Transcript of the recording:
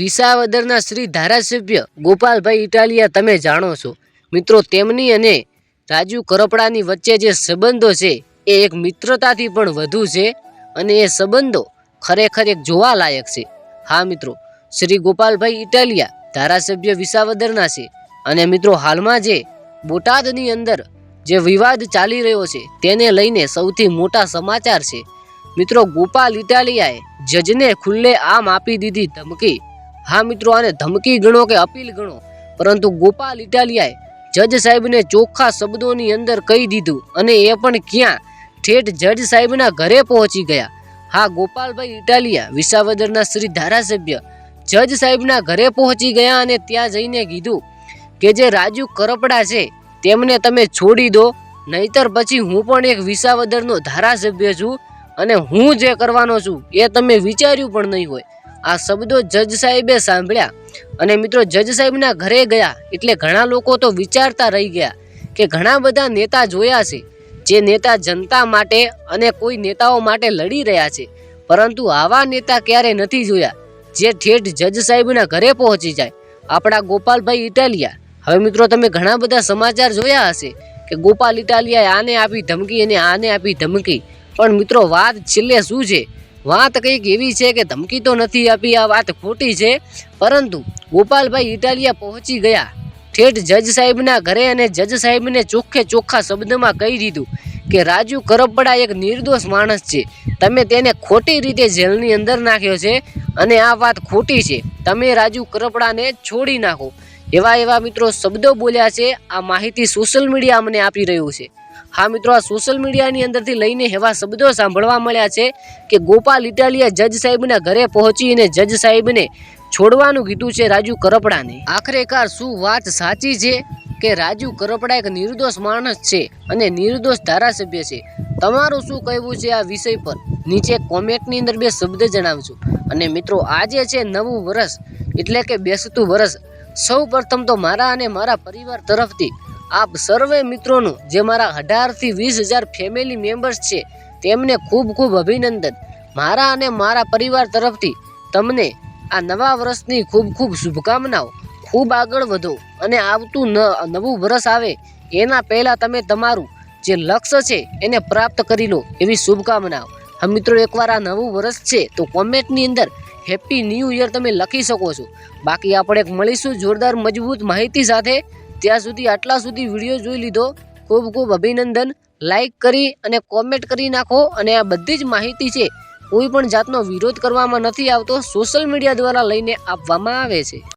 વિસાવદરના શ્રી ધારાસભ્ય ગોપાલભાઈ ઇટાલિયા તમે જાણો છો. મિત્રો, તેમની અને રાજુ કરપડાની વચ્ચે જે સંબંધો છે, એ એક મિત્રતાથી પણ વધુ છે અને એ સંબંધો ખરેખર એક જોવાલાયક છે. હા, મિત્રો, શ્રી ગોપાલભાઈ ઇટાલિયા ધારાસભ્ય વિસાવદરના છે અને મિત્રો, હાલમાં જે બોટાદની અંદર જે વિવાદ ચાલી રહ્યો છે, તેને લઈને સૌથી મોટા સમાચાર છે. મિત્રો, ગોપાલ ઇટાલિયાએ જજને ખુલ્લે આમ આપી દીધી ધમકી. હા મિત્રો, આને ધમકી ગણો કે અપીલ ગણો? પરંતુ ગોપાલ ઇટાલિયાએ જજ સાહેબને ચોખ્ખા શબ્દોની અંદર કહી દીધું અને એ પણ ક્યાં? ઠેઠ જજ સાહેબના ઘરે પહોંચી ગયા. હા, ગોપાલભાઈ ઇટાલિયા, વિસાવદરના શ્રી ધારાસભ્ય, જજ સાહેબના ઘરે પહોંચી ગયા અને ત્યાં જઈને કીધું કે જે રાજુ કરપડા છે, તેમને તમે છોડી દો. નહીતર પછી હું પણ એક વિસાવદરનો ધારાસભ્ય છું અને હું જે કરવાનો છું એ તમે વિચાર્યું પણ નહીં હોય. આ શબ્દો જજ સાહેબે સાંભળ્યા. અને મિત્રો, જજ સાહેબના ઘરે ગયા એટલે ઘણા લોકો તો વિચારતા રહી ગયા કે ઘણા બધા નેતા જોયા છે, જે નેતા જનતા માટે અને કોઈ નેતાઓ માટે લડી રહ્યા છે. પરંતુ આવા નેતા ક્યારે નથી જોયા, જે ઠેઠ જજ સાહેબના ઘરે પહોંચી જાય. આપણા ગોપાલભાઈ ઇટાલિયા. હવે મિત્રો, તમે ઘણા બધા સમાચાર જોયા હશે કે ગોપાલ ઇટાલિયાએ આને આપી ધમકી અને આને આપી ધમકી. પણ મિત્રો, વાત છેલ્લે શું છે? વાત કંઈક એવી છે કે ધમકી તો નથી આપી, આ વાત ખોટી છે. પરંતુ ગોપાલભાઈ ઇટાલિયા પહોંચી ગયા. ઠેઠ જજ સાહેબના ઘરે અને જજ સાહેબને ચોખ્ખે ચોખ્ખા શબ્દમાં કહી દીધું કે, રાજુ કરપડા એક નિર્દોષ માણસ છે. તમે તેને ખોટી રીતે જેલની અંદર નાખ્યો છે અને આ વાત ખોટી છે. તમે રાજુ કરપડાને છોડી નાખો. એવા એવા મિત્રો શબ્દો બોલ્યા છે. આ માહિતી સોશિયલ મીડિયા અમને આપી રહ્યું છે. હા મિત્રો, આ સોશિયલ મીડિયાની અંદરથી લઈને એવા શબ્દો સાંભળવા મળ્યા છે કે ગોપાલ ઇટાલિયા જજ સાહેબના ઘરે પહોંચીને જજ સાહેબને છોડવાનું કીધું છે રાજુ કરપડાને. આખરેકાર શું વાત સાચી છે કે રાજુ કરપડા એક નિર્દોષ માણસ છે અને નિર્દોષ ધારાસભ્ય છે? તમારું શું કહેવું છે આ વિષય પર? નીચે કોમેન્ટની અંદર બે શબ્દ જણાવજો. અને મિત્રો, આજે છે નવું વર્ષ, એટલે કે બેસતું વર્ષ. સૌ પ્રથમ તો મારા અને મારા પરિવાર તરફથી આપ સર્વે મિત્રોનું, જે મારા અઢારથી વીસ હજાર ફેમિલી મેમ્બર્સ છે, તેમને ખૂબ ખૂબ અભિનંદન. મારા અને મારા પરિવાર તરફથી તમને આ નવા વર્ષની ખૂબ ખૂબ શુભકામનાઓ. ખૂબ આગળ વધો અને આવતું નવું વર્ષ આવે, એના પહેલાં તમે તમારું જે લક્ષ્ય છે, એને પ્રાપ્ત કરી લો એવી શુભકામનાઓ. હા મિત્રો, એકવાર આ નવું વર્ષ છે, તો કોમેન્ટની અંદર હેપી ન્યૂ યર તમે લખી શકો છો. બાકી આપણે એક મળીશું જોરદાર, મજબૂત માહિતી સાથે. ત્યાં સુધી આટલા સુધી વીડિયો જોઈ લીધો. ખૂબ ખૂબ અભિનંદન. લાઈક કરી અને કોમેન્ટ કરી નાખો અને આ બધી જ માહિતી છે કોઈ પણ જાતનો વિરોધ કરવામાં નથી આવતો. સોશિયલ મીડિયા દ્વારા લઈને આપવામાં આવે છે.